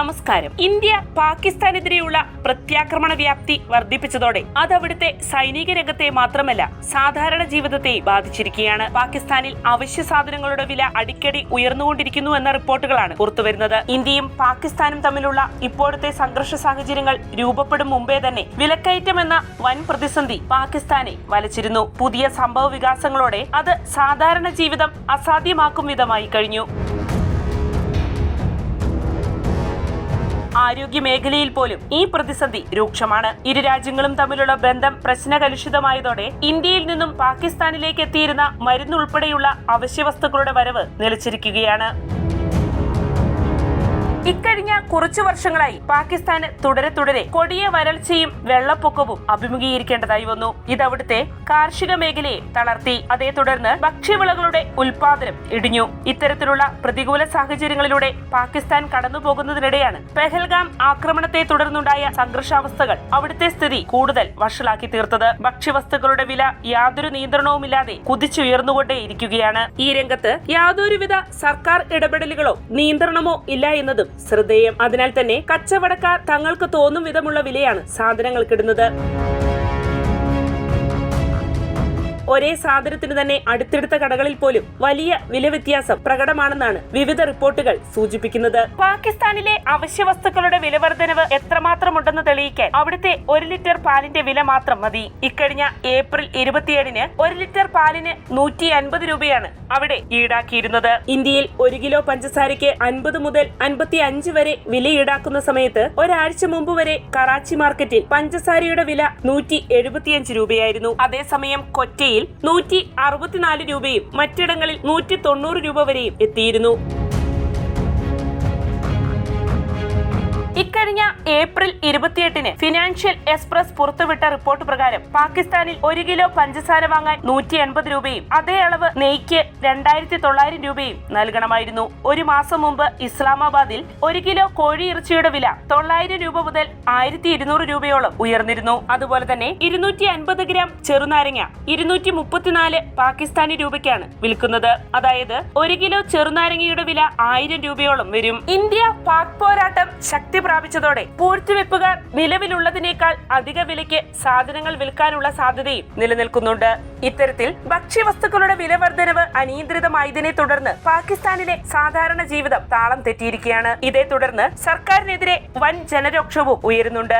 നമസ്കാരം. ഇന്ത്യ പാകിസ്ഥാനെതിരെയുള്ള പ്രത്യാക്രമണ വ്യാപ്തി വർദ്ധിപ്പിച്ചതോടെ അത് അവിടുത്തെ സൈനിക രംഗത്തെ മാത്രമല്ല സാധാരണ ജീവിതത്തെ ബാധിച്ചിരിക്കുകയാണ്. പാകിസ്ഥാനിൽ അവശ്യ സാധനങ്ങളുടെ വില അടിക്കടി ഉയർന്നുകൊണ്ടിരിക്കുന്നു എന്ന റിപ്പോർട്ടുകളാണ് പുറത്തുവരുന്നത്. ഇന്ത്യയും പാകിസ്ഥാനും തമ്മിലുള്ള ഇപ്പോഴത്തെ സംഘർഷ സാഹചര്യങ്ങൾ രൂപപ്പെടും മുമ്പേ തന്നെ വിലക്കയറ്റം എന്ന വൻ പ്രതിസന്ധി പാകിസ്ഥാനെ വലച്ചിരുന്നു. പുതിയ സംഭവ വികാസങ്ങളോടെ അത് സാധാരണ ജീവിതം അസാധ്യമാക്കും വിധമായി കഴിഞ്ഞു. ആരോഗ്യ മേഖലയിൽ പോലും ഈ പ്രതിസന്ധി രൂക്ഷമാണ്. ഇരു രാജ്യങ്ങളും തമ്മിലുള്ള ബന്ധം പ്രശ്നകലുഷിതമായതോടെ ഇന്ത്യയിൽ നിന്നും പാകിസ്ഥാനിലേക്ക് എത്തിയിരുന്ന മരുന്നുൾപ്പെടെയുള്ള അവശ്യവസ്തുക്കളുടെ വരവ് നിലച്ചിരിക്കുകയാണ്. ഇക്കഴിഞ്ഞ കുറച്ചു വർഷങ്ങളായി പാകിസ്ഥാന് തുടരെ തുടരെ കൊടിയ വരൾച്ചയും വെള്ളപ്പൊക്കവും അഭിമുഖീകരിക്കേണ്ടതായി വന്നു. ഇത് അവിടുത്തെ കാർഷിക മേഖലയെ തളർത്തി. അതേ തുടർന്ന് ഭക്ഷ്യവിളകളുടെ ഉൽപാദനം ഇടിഞ്ഞു. ഇത്തരത്തിലുള്ള പ്രതികൂല സാഹചര്യങ്ങളിലൂടെ പാകിസ്ഥാൻ കടന്നുപോകുന്നതിനിടെയാണ് പെഹൽഗാം ആക്രമണത്തെ തുടർന്നുണ്ടായ സംഘർഷാവസ്ഥകൾ അവിടുത്തെ സ്ഥിതി കൂടുതൽ വഷളാക്കി തീർത്തത്. ഭക്ഷ്യവസ്തുക്കളുടെ വില യാതൊരു നിയന്ത്രണവുമില്ലാതെ കുതിച്ചുയർന്നുകൊണ്ടേയിരിക്കുകയാണ്. ഈ രംഗത്ത് യാതൊരുവിധ സർക്കാർ ഇടപെടലുകളോ നിയന്ത്രണമോ ഇല്ല എന്നതും ശ്രദ്ധേയം. അതിനാൽ തന്നെ കച്ചവടക്കാർ തങ്ങൾക്ക് തോന്നും വിധമുള്ള വിലയാണ് സാധനങ്ങൾക്കിടുന്നത് ഒരേ സാധനത്തിന് തന്നെ അടുത്തടുത്ത കടകളിൽ പോലും വലിയ വില വ്യത്യാസം പ്രകടമാണെന്നാണ് വിവിധ റിപ്പോർട്ടുകൾ സൂചിപ്പിക്കുന്നത്. പാകിസ്ഥാനിലെ അവശ്യ വസ്തുക്കളുടെ വില വർധനവ് എത്രമാത്രമുണ്ടെന്ന് തെളിയിക്കാൻ അവിടുത്തെ ഒരു ലിറ്റർ പാലിന്റെ വില മാത്രം മതി. ഇക്കഴിഞ്ഞ ഏപ്രിൽ ഇരുപത്തിയേഴിന് ഒരു ലിറ്റർ പാലിന് നൂറ്റി അൻപത് രൂപയാണ് അവിടെ ഈടാക്കിയിരുന്നത്. ഇന്ത്യയിൽ ഒരു കിലോ പഞ്ചസാരയ്ക്ക് അൻപത് മുതൽ അൻപത്തി അഞ്ച് വരെ വില ഈടാക്കുന്ന സമയത്ത് ഒരാഴ്ച മുമ്പ് വരെ കറാച്ചി മാർക്കറ്റിൽ പഞ്ചസാരയുടെ വില നൂറ്റി എഴുപത്തിയഞ്ച് രൂപയായിരുന്നു. അതേസമയം കൊറ്റയിൽ നൂറ്റി അറുപത്തിനാല് രൂപയും മറ്റിടങ്ങളിൽ നൂറ്റി തൊണ്ണൂറ് രൂപ വരെയും എത്തിയിരുന്നു. ഇക്കഴിഞ്ഞ ഏപ്രിൽ ഇരുപത്തിയെട്ടിന് ഫിനാൻഷ്യൽ എക്സ്പ്രസ് പുറത്തുവിട്ട റിപ്പോർട്ട് പ്രകാരം പാകിസ്ഥാനിൽ ഒരു കിലോ പഞ്ചസാര വാങ്ങാൻ നൂറ്റി എൺപത് രൂപയും അതേ അളവ് നെയ്ക്ക് രണ്ടായിരത്തി തൊള്ളായിരം രൂപയും നൽകണമായിരുന്നു. ഒരു മാസം മുമ്പ് ഇസ്ലാമാബാദിൽ ഒരു കിലോ കോഴി ഇറച്ചിയുടെ വില തൊള്ളായിരം രൂപ മുതൽ ആയിരത്തി ഇരുന്നൂറ് രൂപയോളം ഉയർന്നിരുന്നു. അതുപോലെ തന്നെ ഇരുന്നൂറ്റി അൻപത് ഗ്രാം ചെറുനാരങ്ങ ഇരുന്നൂറ്റി മുപ്പത്തിനാല് പാകിസ്ഥാനി രൂപയ്ക്കാണ് വിൽക്കുന്നത്. അതായത് ഒരു കിലോ ചെറുനാരങ്ങയുടെ വില ആയിരം രൂപയോളം വരും. ഇന്ത്യ പാക് പോരാട്ടം ശക്തി പ്രാപിച്ചതോടെ പൂഴ്ത്തിവെപ്പുകാർ നിലവിലുള്ളതിനേക്കാൾ അധിക വിലയ്ക്ക് സാധനങ്ങൾ വിൽക്കാനുള്ള സാധ്യതയും നിലനിൽക്കുന്നുണ്ട്. ഇത്തരത്തിൽ ഭക്ഷ്യവസ്തുക്കളുടെ വില വർധനവ് അനിയന്ത്രിതമായതിനെ തുടർന്ന് പാകിസ്ഥാനിലെ സാധാരണ ജീവിതം താളം തെറ്റിയിരിക്കുകയാണ്. ഇതേ തുടർന്ന് സർക്കാരിനെതിരെ വൻ ജനരോക്ഷവും ഉയരുന്നുണ്ട്.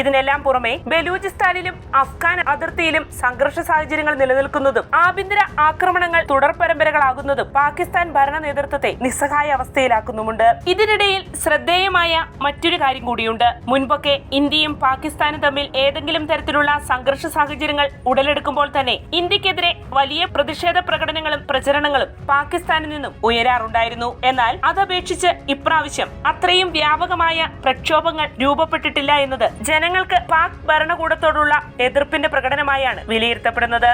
ഇതിനെല്ലാം പുറമെ ബലൂചിസ്ഥാനിലും അഫ്ഗാൻ അതിർത്തിയിലും സംഘർഷ സാഹചര്യങ്ങൾ നിലനിൽക്കുന്നതും ആഭ്യന്തര ആക്രമണങ്ങൾ തുടർ പരമ്പരകളാകുന്നതും പാകിസ്ഥാൻ ഭരണ നേതൃത്വത്തെ നിസ്സഹായ അവസ്ഥയിലാക്കുന്നുമുണ്ട്. ഇതിനിടയിൽ ശ്രദ്ധേയമായ മറ്റൊരു കാര്യം കൂടിയുണ്ട്. മുൻപൊക്കെ ഇന്ത്യയും പാകിസ്ഥാനും തമ്മിൽ ഏതെങ്കിലും തരത്തിലുള്ള സംഘർഷ സാഹചര്യങ്ങൾ ഉടലെടുക്കുമ്പോൾ തന്നെ ഇന്ത്യക്കെതിരെ വലിയ പ്രതിഷേധ പ്രകടനങ്ങളും പ്രചരണങ്ങളും പാകിസ്ഥാനിൽ നിന്നും ഉയരാറുണ്ടായിരുന്നു. എന്നാൽ അതപേക്ഷിച്ച് ഇപ്രാവശ്യം അത്രയും വ്യാപകമായ പ്രക്ഷോഭങ്ങൾ രൂപപ്പെട്ടിട്ടില്ല എന്നത് ജനങ്ങൾക്ക് പാക് ഭരണകൂടത്തോടുള്ള എതിർപ്പിന്റെ പ്രകടനമായാണ് വിലയിരുത്തപ്പെടുന്നത്.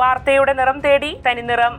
വാർത്തയുടെ നിറം തേടി തനി നിറം